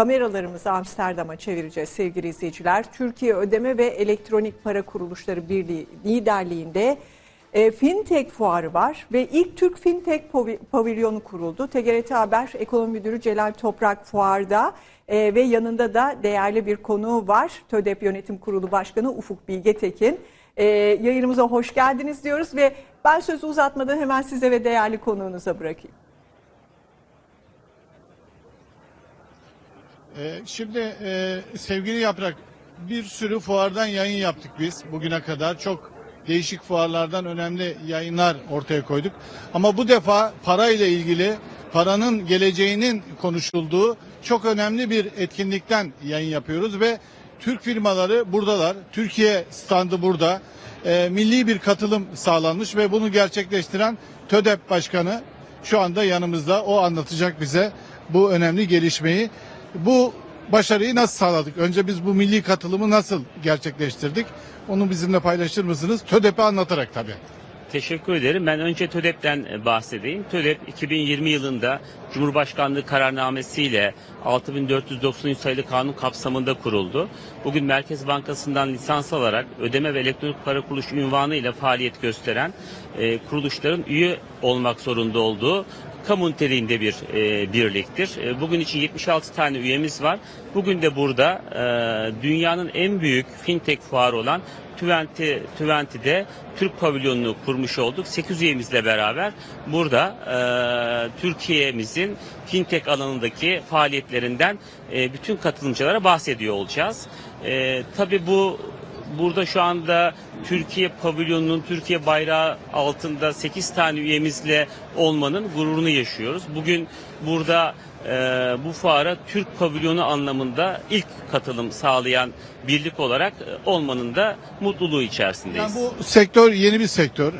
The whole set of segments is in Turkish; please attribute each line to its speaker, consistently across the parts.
Speaker 1: kameralarımızı Amsterdam'a çevireceğiz sevgili izleyiciler. Türkiye Ödeme ve Elektronik Para Kuruluşları Birliği liderliğinde e, Fintech fuarı var ve ilk Türk Fintech pavi- pavilyonu kuruldu. TGRT Haber Ekonomi Müdürü Celal Toprak fuarda e, ve yanında da değerli bir konuğu var. TÖDEP Yönetim Kurulu Başkanı Ufuk Bilgetekin. E, yayınımıza hoş geldiniz diyoruz ve ben sözü uzatmadan hemen size ve değerli konuğunuza bırakayım.
Speaker 2: Ee, Şimdi e, sevgili Yaprak bir sürü fuardan yayın yaptık biz bugüne kadar. Çok değişik fuarlardan önemli yayınlar ortaya koyduk. Ama bu defa para ile ilgili paranın geleceğinin konuşulduğu çok önemli bir etkinlikten yayın yapıyoruz ve Türk firmaları buradalar. Türkiye standı burada. Ee, milli bir katılım sağlanmış ve bunu gerçekleştiren TÖDEP Başkanı şu anda yanımızda. O anlatacak bize bu önemli gelişmeyi. Bu başarıyı nasıl sağladık? Önce biz bu milli katılımı nasıl gerçekleştirdik? Onu bizimle paylaşır mısınız? TÖDEP'i anlatarak tabii.
Speaker 3: Teşekkür ederim. Ben önce TÖDEP'ten e, bahsedeyim. TÖDEP 2020 yılında Cumhurbaşkanlığı kararnamesiyle 6493 sayılı kanun kapsamında kuruldu. Bugün Merkez Bankası'ndan lisans alarak ödeme ve elektronik para kuruluşu ünvanı ile faaliyet gösteren e, kuruluşların üye olmak zorunda olduğu kamu niteliğinde bir e, birliktir. E, bugün için 76 tane üyemiz var. Bugün de burada e, dünyanın en büyük fintech fuarı olan Twenty, Twenty'de Türk pavilyonunu kurmuş olduk. 8 üyemizle beraber burada e, Türkiye'mizin fintech alanındaki faaliyetlerinden e, bütün katılımcılara bahsediyor olacağız. E, tabii bu Burada şu anda Türkiye pavilyonunun Türkiye bayrağı altında 8 tane üyemizle olmanın gururunu yaşıyoruz. Bugün burada e, bu fuara Türk pavilyonu anlamında ilk katılım sağlayan birlik olarak e, olmanın da mutluluğu içerisindeyiz.
Speaker 2: Yani bu sektör yeni bir sektör.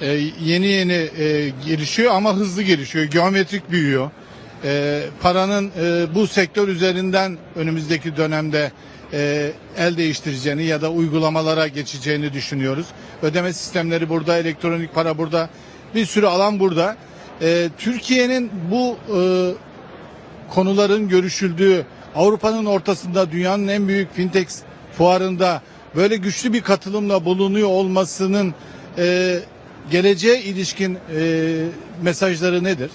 Speaker 2: Ee, yeni yeni e, gelişiyor ama hızlı gelişiyor. Geometrik büyüyor. Ee, paranın e, bu sektör üzerinden önümüzdeki dönemde e, el değiştireceğini ya da uygulamalara geçeceğini düşünüyoruz. Ödeme sistemleri burada, elektronik para burada, bir sürü alan burada. Ee, Türkiye'nin bu e, konuların görüşüldüğü Avrupa'nın ortasında dünyanın en büyük fintech fuarında böyle güçlü bir katılımla bulunuyor olmasının e, geleceğe ilişkin e, mesajları nedir?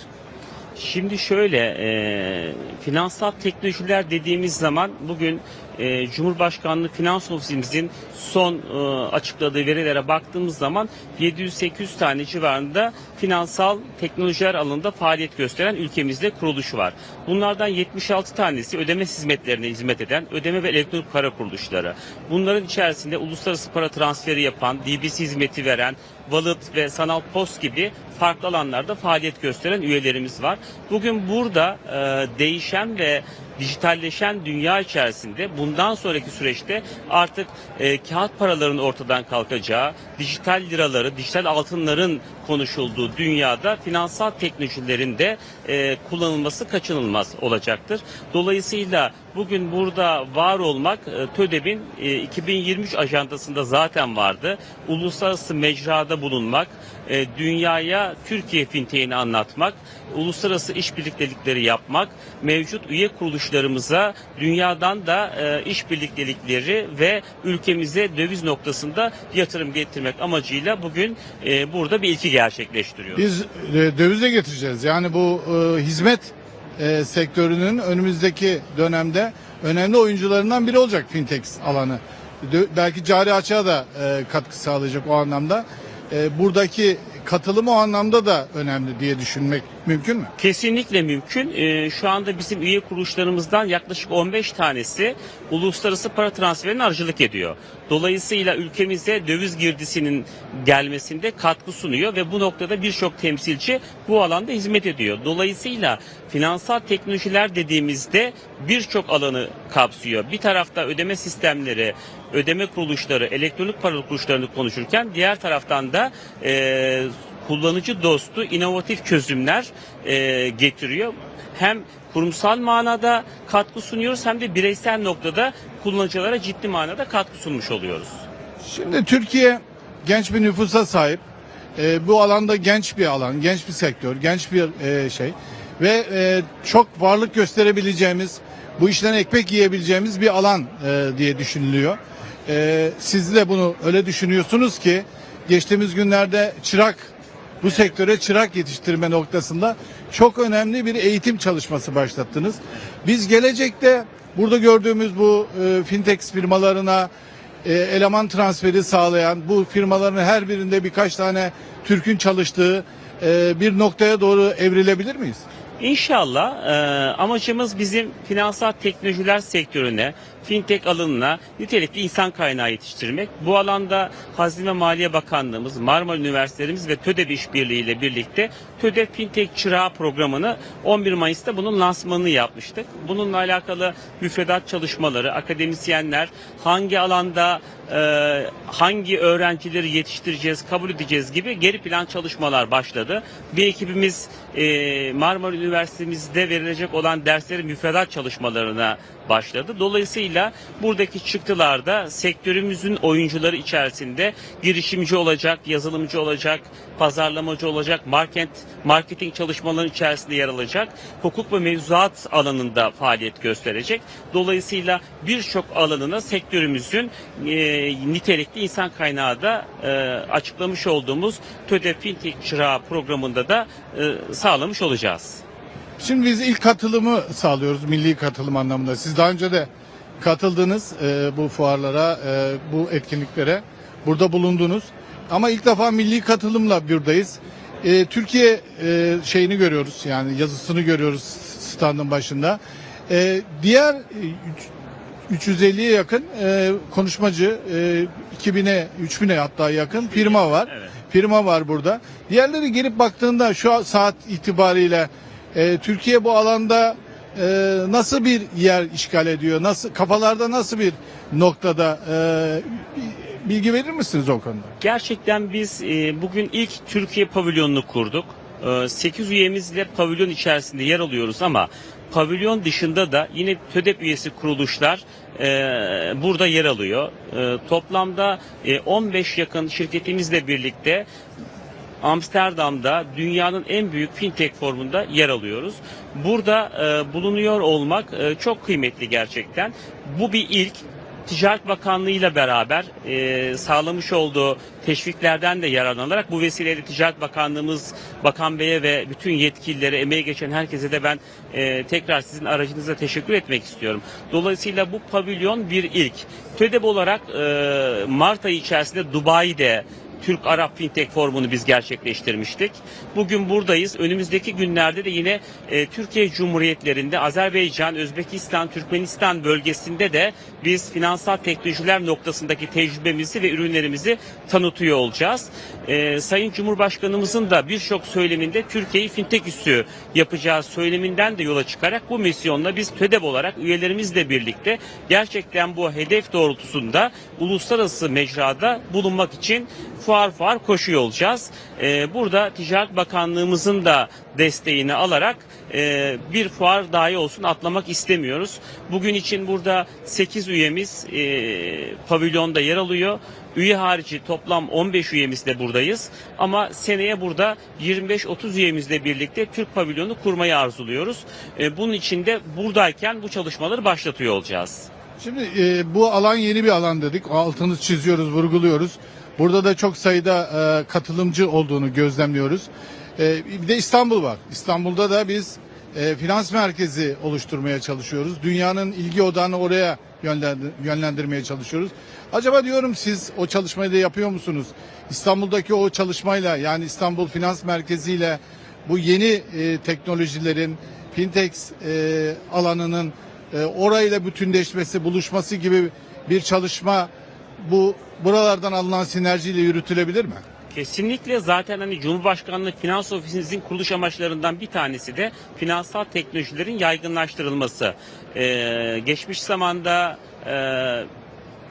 Speaker 3: Şimdi şöyle, e, finansal teknolojiler dediğimiz zaman bugün e, Cumhurbaşkanlığı Finans Ofisimizin son e, açıkladığı verilere baktığımız zaman 700-800 tane civarında finansal teknolojiler alanında faaliyet gösteren ülkemizde kuruluşu var. Bunlardan 76 tanesi ödeme hizmetlerine hizmet eden ödeme ve elektronik para kuruluşları. Bunların içerisinde uluslararası para transferi yapan, DBC hizmeti veren, Wallet ve sanal post gibi farklı alanlarda faaliyet gösteren üyelerimiz var. Bugün burada e, değişen ve dijitalleşen dünya içerisinde bundan sonraki süreçte artık e, kağıt paraların ortadan kalkacağı, dijital liraları, dijital altınların konuşulduğu dünyada finansal teknolojilerin de e, kullanılması kaçınılmaz olacaktır. Dolayısıyla bugün burada var olmak e, TÖDEP'in e, 2023 ajandasında zaten vardı. Uluslararası mecrada bulunmak, e, dünyaya Türkiye fintechini anlatmak, uluslararası işbirliktelikleri yapmak, mevcut üye kuruluşlarımıza dünyadan da işbirliktelikleri ve ülkemize döviz noktasında yatırım getirmek amacıyla bugün burada bir ilki gerçekleştiriyoruz.
Speaker 2: Biz e, dövize getireceğiz. Yani bu hizmet e, sektörünün önümüzdeki dönemde önemli oyuncularından biri olacak fintech alanı. Dö- belki cari açığa da e, katkı sağlayacak o anlamda. E, buradaki katılım o anlamda da önemli diye düşünmek mümkün mü?
Speaker 3: Kesinlikle mümkün. Ee, şu anda bizim üye kuruluşlarımızdan yaklaşık 15 tanesi uluslararası para transferine aracılık ediyor. Dolayısıyla ülkemize döviz girdisinin gelmesinde katkı sunuyor ve bu noktada birçok temsilci bu alanda hizmet ediyor. Dolayısıyla finansal teknolojiler dediğimizde birçok alanı kapsıyor. Bir tarafta ödeme sistemleri, ödeme kuruluşları, elektronik para kuruluşlarını konuşurken diğer taraftan da e, kullanıcı dostu inovatif çözümler e, getiriyor. Hem kurumsal manada katkı sunuyoruz hem de bireysel noktada kullanıcılara ciddi manada katkı sunmuş oluyoruz.
Speaker 2: Şimdi Türkiye genç bir nüfusa sahip. E, bu alanda genç bir alan, genç bir sektör, genç bir e, şey ve e, çok varlık gösterebileceğimiz bu işten ekmek yiyebileceğimiz bir alan e, diye düşünülüyor. E, siz de bunu öyle düşünüyorsunuz ki geçtiğimiz günlerde çırak bu sektöre çırak yetiştirme noktasında çok önemli bir eğitim çalışması başlattınız. Biz gelecekte burada gördüğümüz bu e, fintech firmalarına e, eleman transferi sağlayan bu firmaların her birinde birkaç tane Türk'ün çalıştığı e, bir noktaya doğru evrilebilir miyiz?
Speaker 3: İnşallah e, amacımız bizim finansal teknolojiler sektörüne, fintech alanına nitelikli insan kaynağı yetiştirmek. Bu alanda Hazine Maliye Bakanlığımız, Marmara Üniversitelerimiz ve TÖDEV İşbirliği ile birlikte TÖDEV Fintech Çırağı programını 11 Mayıs'ta bunun lansmanını yapmıştık. Bununla alakalı müfredat çalışmaları, akademisyenler hangi alanda e, hangi öğrencileri yetiştireceğiz, kabul edeceğiz gibi geri plan çalışmalar başladı. Bir ekibimiz e, Marmara Üniversitemizde verilecek olan derslerin müfredat çalışmalarına başladı. Dolayısıyla buradaki çıktılarda sektörümüzün oyuncuları içerisinde girişimci olacak, yazılımcı olacak, pazarlamacı olacak, market, marketing çalışmalarının içerisinde yer alacak, hukuk ve mevzuat alanında faaliyet gösterecek. Dolayısıyla birçok alanına sektörümüzün e, nitelikli insan kaynağı da e, açıklamış olduğumuz TÖDE Fintech Çırağı programında da e, sağlamış olacağız.
Speaker 2: Şimdi biz ilk katılımı sağlıyoruz milli katılım anlamında. Siz daha önce de katıldınız e, bu fuarlara, e, bu etkinliklere. Burada bulundunuz. Ama ilk defa milli katılımla buradayız. E, Türkiye e, şeyini görüyoruz yani yazısını görüyoruz standın başında. E, diğer e, üç- 350'ye yakın e, konuşmacı, e, 2000'e, 3000'e hatta yakın firma var. Firma var burada. Diğerleri gelip baktığında şu saat itibariyle e, Türkiye bu alanda e, nasıl bir yer işgal ediyor? Nasıl kafalarda nasıl bir noktada e, bilgi verir misiniz o konuda?
Speaker 3: Gerçekten biz e, bugün ilk Türkiye pavilyonunu kurduk. E, 8 üyemizle pavilyon içerisinde yer alıyoruz ama pavilyon dışında da yine TÖDEP üyesi kuruluşlar e, burada yer alıyor. E, toplamda e, 15 yakın şirketimizle birlikte Amsterdam'da dünyanın en büyük fintech formunda yer alıyoruz. Burada e, bulunuyor olmak e, çok kıymetli gerçekten. Bu bir ilk. Ticaret Bakanlığı ile beraber e, sağlamış olduğu teşviklerden de yararlanarak bu vesileyle Ticaret Bakanlığımız Bakan Bey'e ve bütün yetkililere, emeği geçen herkese de ben e, tekrar sizin aracınıza teşekkür etmek istiyorum. Dolayısıyla bu pavilyon bir ilk. TÖDEB olarak e, Mart ayı içerisinde Dubai'de Türk-Arap Fintech Forumu'nu biz gerçekleştirmiştik. Bugün buradayız. Önümüzdeki günlerde de yine e, Türkiye Cumhuriyetlerinde Azerbaycan, Özbekistan, Türkmenistan bölgesinde de biz finansal teknolojiler noktasındaki tecrübemizi ve ürünlerimizi tanıtıyor olacağız. E, Sayın Cumhurbaşkanımızın da birçok söyleminde Türkiye'yi fintech üssü yapacağı söyleminden de yola çıkarak bu misyonla biz TÖDEB olarak üyelerimizle birlikte gerçekten bu hedef doğrultusunda uluslararası mecrada bulunmak için fuar fuar koşuyor olacağız. Ee, burada Ticaret Bakanlığımızın da desteğini alarak e, bir fuar dahi olsun atlamak istemiyoruz. Bugün için burada 8 üyemiz e, pavilyonda yer alıyor. Üye harici toplam 15 üyemizle buradayız. Ama seneye burada 25-30 üyemizle birlikte Türk pavilyonu kurmayı arzuluyoruz. E, bunun için de buradayken bu çalışmaları başlatıyor olacağız.
Speaker 2: Şimdi e, bu alan yeni bir alan dedik. Altını çiziyoruz, vurguluyoruz. Burada da çok sayıda e, katılımcı olduğunu gözlemliyoruz. E, bir de İstanbul var. İstanbul'da da biz e, finans merkezi oluşturmaya çalışıyoruz. Dünyanın ilgi odağını oraya yönlendir- yönlendirmeye çalışıyoruz. Acaba diyorum siz o çalışmayı da yapıyor musunuz? İstanbul'daki o çalışmayla yani İstanbul Finans Merkezi ile bu yeni e, teknolojilerin fintech e, alanının e, orayla bütünleşmesi, buluşması gibi bir çalışma bu buralardan alınan sinerjiyle yürütülebilir mi?
Speaker 3: Kesinlikle zaten hani Cumhurbaşkanlığı Finans Ofisimizin kuruluş amaçlarından bir tanesi de finansal teknolojilerin yaygınlaştırılması. Ee, geçmiş zamanda e,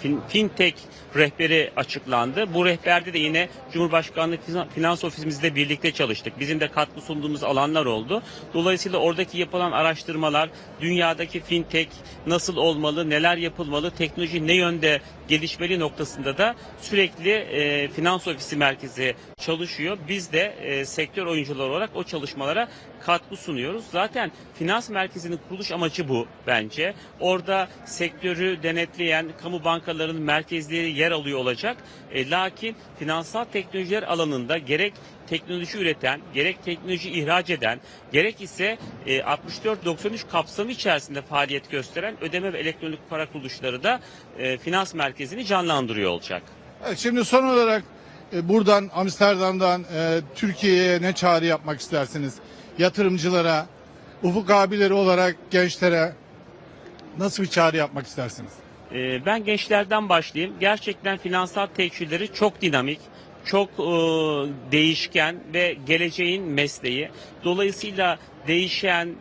Speaker 3: fin- fintech rehberi açıklandı. Bu rehberde de yine Cumhurbaşkanlığı Finan- Finans Ofisimizle birlikte çalıştık. Bizim de katkı sunduğumuz alanlar oldu. Dolayısıyla oradaki yapılan araştırmalar, dünyadaki fintech nasıl olmalı, neler yapılmalı, teknoloji ne yönde gelişmeli noktasında da sürekli e, Finans Ofisi merkezi çalışıyor. Biz de e, sektör oyuncuları olarak o çalışmalara katkı sunuyoruz. Zaten finans merkezinin kuruluş amacı bu bence. Orada sektörü denetleyen kamu bankalarının merkezleri yer alıyor olacak. E, lakin finansal teknolojiler alanında gerek teknoloji üreten, gerek teknoloji ihraç eden, gerek ise e, 64-93 kapsamı içerisinde faaliyet gösteren ödeme ve elektronik para kuruluşları da e, finans merkezini canlandırıyor olacak.
Speaker 2: Evet, şimdi son olarak e, buradan Amsterdam'dan e, Türkiye'ye ne çağrı yapmak istersiniz? Yatırımcılara, ufuk abileri olarak gençlere nasıl bir çağrı yapmak istersiniz?
Speaker 3: Ee, Ben gençlerden başlayayım. Gerçekten finansal tecrübeleri çok dinamik, çok e, değişken ve geleceğin mesleği. Dolayısıyla değişen,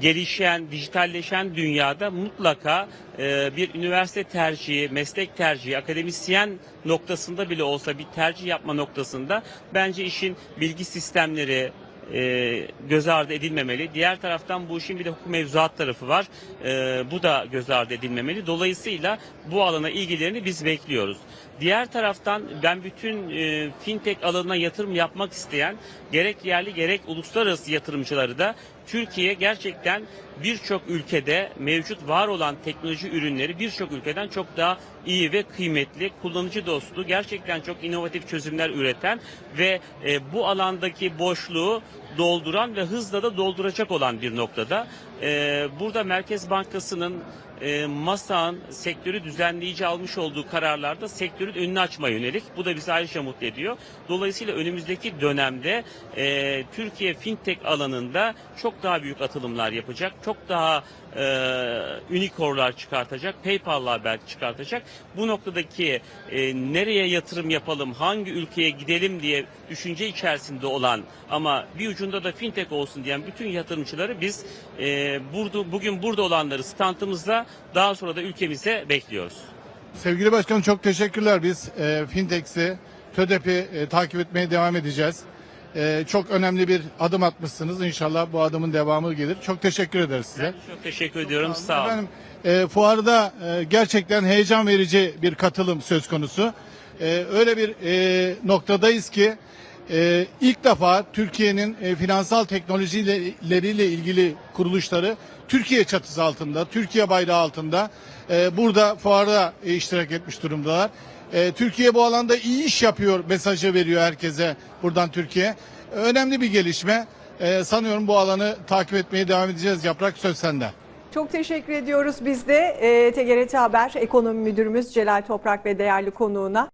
Speaker 3: gelişen, dijitalleşen dünyada mutlaka e, bir üniversite tercihi, meslek tercihi, akademisyen noktasında bile olsa bir tercih yapma noktasında bence işin bilgi sistemleri, e, göz ardı edilmemeli. Diğer taraftan bu işin bir de hukuk mevzuat tarafı var. E, bu da göz ardı edilmemeli. Dolayısıyla bu alana ilgilerini biz bekliyoruz. Diğer taraftan ben bütün e, fintech alanına yatırım yapmak isteyen gerek yerli gerek uluslararası yatırımcıları da Türkiye gerçekten birçok ülkede mevcut var olan teknoloji ürünleri birçok ülkeden çok daha iyi ve kıymetli, kullanıcı dostu, gerçekten çok inovatif çözümler üreten ve e, bu alandaki boşluğu dolduran ve hızla da dolduracak olan bir noktada. E, burada Merkez Bankası'nın e, MASA'nın sektörü düzenleyici almış olduğu kararlarda sektörün önünü açma yönelik. Bu da bizi ayrıca mutlu ediyor. Dolayısıyla önümüzdeki dönemde e, Türkiye fintech alanında çok daha büyük atılımlar yapacak. Çok daha e, unicornlar çıkartacak. PayPal'lar belki çıkartacak. Bu noktadaki e, nereye yatırım yapalım, hangi ülkeye gidelim diye düşünce içerisinde olan ama bir ucunda da fintech olsun diyen bütün yatırımcıları biz e, burada bugün burada olanları standımızda daha sonra da ülkemize bekliyoruz.
Speaker 2: Sevgili başkanım çok teşekkürler. Biz e, Fintechs'i, TÖDEP'i e, takip etmeye devam edeceğiz. E, çok önemli bir adım atmışsınız. İnşallah bu adımın devamı gelir. Çok teşekkür ederiz size.
Speaker 3: Ben çok teşekkür ediyorum. Sağ olun.
Speaker 2: Efendim, e, fuarda e, gerçekten heyecan verici bir katılım söz konusu. E, öyle bir e, noktadayız ki e, ilk defa Türkiye'nin e, finansal teknolojileriyle ilgili kuruluşları Türkiye çatısı altında, Türkiye bayrağı altında e, burada fuarda e, iştirak etmiş durumdalar. E, Türkiye bu alanda iyi iş yapıyor mesajı veriyor herkese buradan Türkiye. Önemli bir gelişme. E, sanıyorum bu alanı takip etmeye devam edeceğiz. Yaprak söz sende.
Speaker 1: Çok teşekkür ediyoruz biz de e, TGRT Haber Ekonomi Müdürümüz Celal Toprak ve değerli konuğuna.